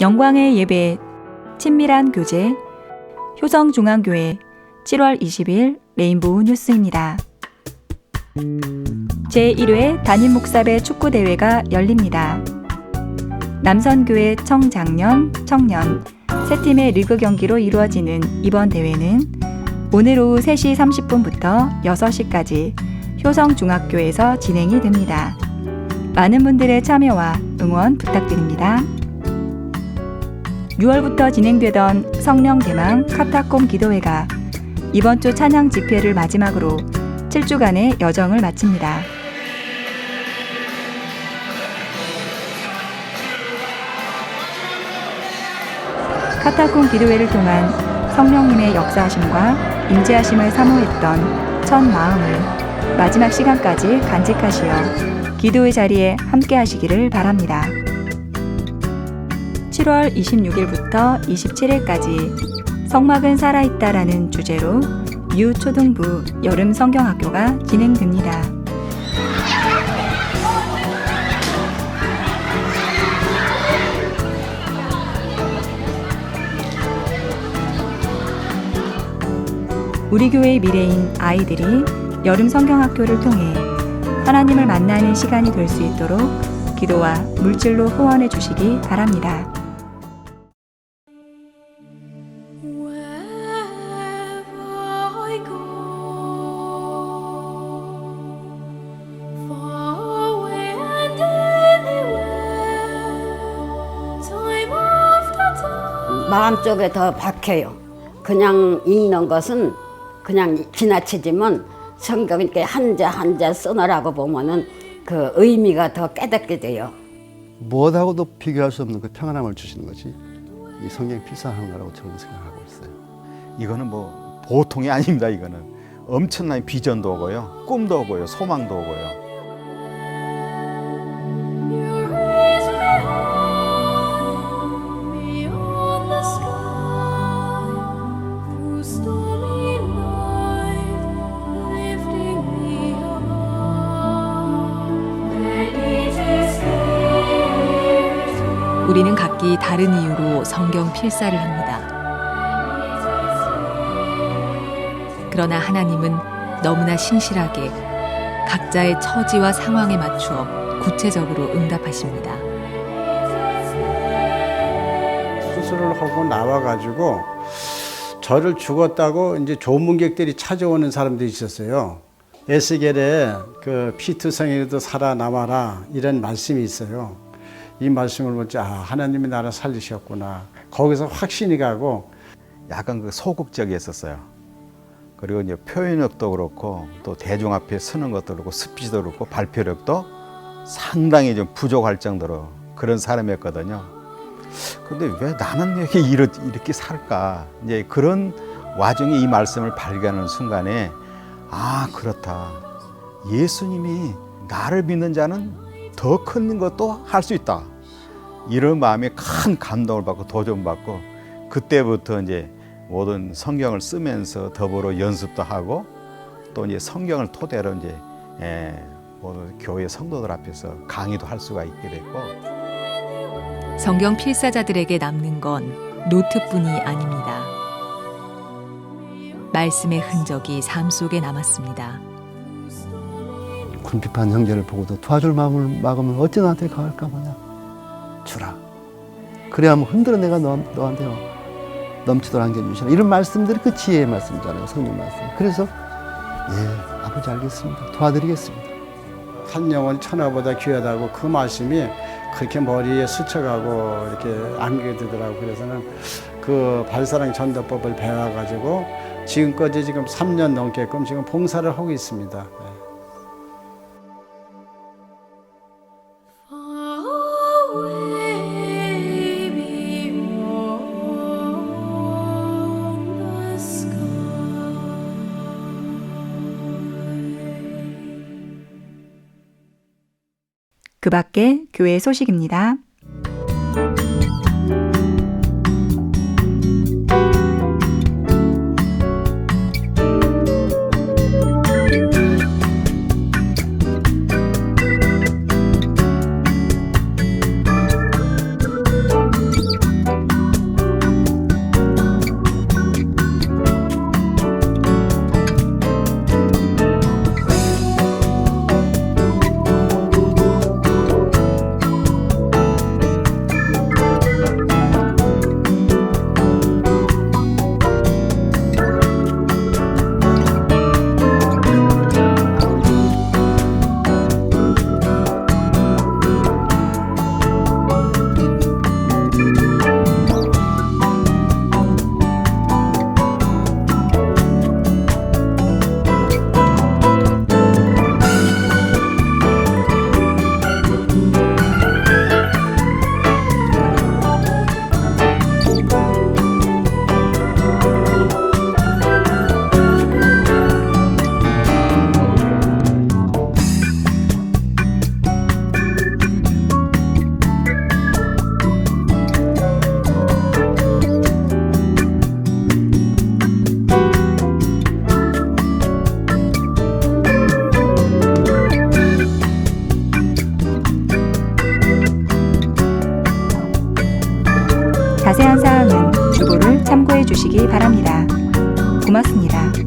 영광의 예배, 친밀한 교제, 효성중앙교회 7월 20일 레인보우 뉴스입니다. 제1회 담임 목사배 축구 대회가 열립니다. 남선교회 청장년, 청년 세 팀의 리그 경기로 이루어지는 이번 대회는 오늘 오후 3시 30분부터 6시까지 효성중학교에서 진행이 됩니다. 많은 분들의 참여와 응원 부탁드립니다. 6월부터 진행되던 성령 대망 카타콤 기도회가 이번 주 찬양 집회를 마지막으로 7주간의 여정을 마칩니다. 카타콤 기도회를 통한 성령님의 역사하심과 임재하심을 사모했던 첫 마음을 마지막 시간까지 간직하시어 기도의 자리에 함께 하시기를 바랍니다. 7월 26일부터 27일까지 성막은 살아있다라는 주제로 유초등부 여름 성경학교가 진행됩니다. 우리 교회의 미래인 아이들이 여름 성경학교를 통해 하나님을 만나는 시간이 될 수 있도록 기도와 물질로 후원해 주시기 바랍니다. 마음 쪽에 더 박혀요. 그냥 읽는 것은 그냥 지나치지만 성경 한자 한자 써놓으라고 보면은 그 의미가 더 깨닫게 돼요. 무엇하고도 비교할 수 없는 그 평안함을 주시는 것이 이 성경 필사하는 거라고 저는 생각하고 있어요. 이거는 뭐 보통이 아닙니다. 이거는 엄청난 비전도 오고요, 꿈도 오고요, 소망도 오고요. 우리는 각기 다른 이유로 성경 필사를 합니다. 그러나 하나님은 너무나 신실하게 각자의 처지와 상황에 맞추어 구체적으로 응답하십니다. 수술을 하고 나와가지고 저를 죽었다고 이제 조문객들이 찾아오는 사람들이 있었어요. 에스겔에 그 피투성에도 살아남아라 이런 말씀이 있어요. 이 말씀을 보자 아, 하나님이 나를 살리셨구나. 거기서 확신이 가고 약간 그 소극적이었었어요. 그리고 이제 표현력도 그렇고 또 대중 앞에 서는 것도 그렇고 스피치도 그렇고 발표력도 상당히 좀 부족할 정도로 그런 사람이었거든요. 근데 왜 나는 이렇게 이렇- 이렇게 살까? 이제 그런 와중에 이 말씀을 발견하는 순간에 아 그렇다. 예수님이 나를 믿는 자는 더 큰 것도 할 수 있다. 이런 마음에 큰 감동을 받고 도전 받고 그때부터 이제 모든 성경을 쓰면서 더불어 연습도 하고 또 이제 성경을 토대로 이제 예, 모든 교회 성도들 앞에서 강의도 할 수가 있게 됐고 성경 필사자들에게 남는 건 노트뿐이 아닙니다. 말씀의 흔적이 삶 속에 남았습니다. 궁핍한 형제를 보고도 도와줄 마음을 막으면 어찌 나한테 가할까 보냐. 주라. 그래야 뭐 흔들어 내가 너, 너한테 넘치도록 안겨 주시라. 이런 말씀들이 그 지혜의 말씀이잖아요. 성령 말씀. 그래서 예, 아버지 알겠습니다. 도와드리겠습니다. 한 영혼 천하보다 귀하다고 그 말씀이 그렇게 머리에 스쳐가고 이렇게 안겨지더라고 그래서는 그 발사랑 전도법을 배워가지고 지금까지 지금 3년 넘게끔 지금 봉사를 하고 있습니다. 그 밖에 교회 소식입니다. 자세한 사항은 주보를 참고해 주시기 바랍니다. 고맙습니다.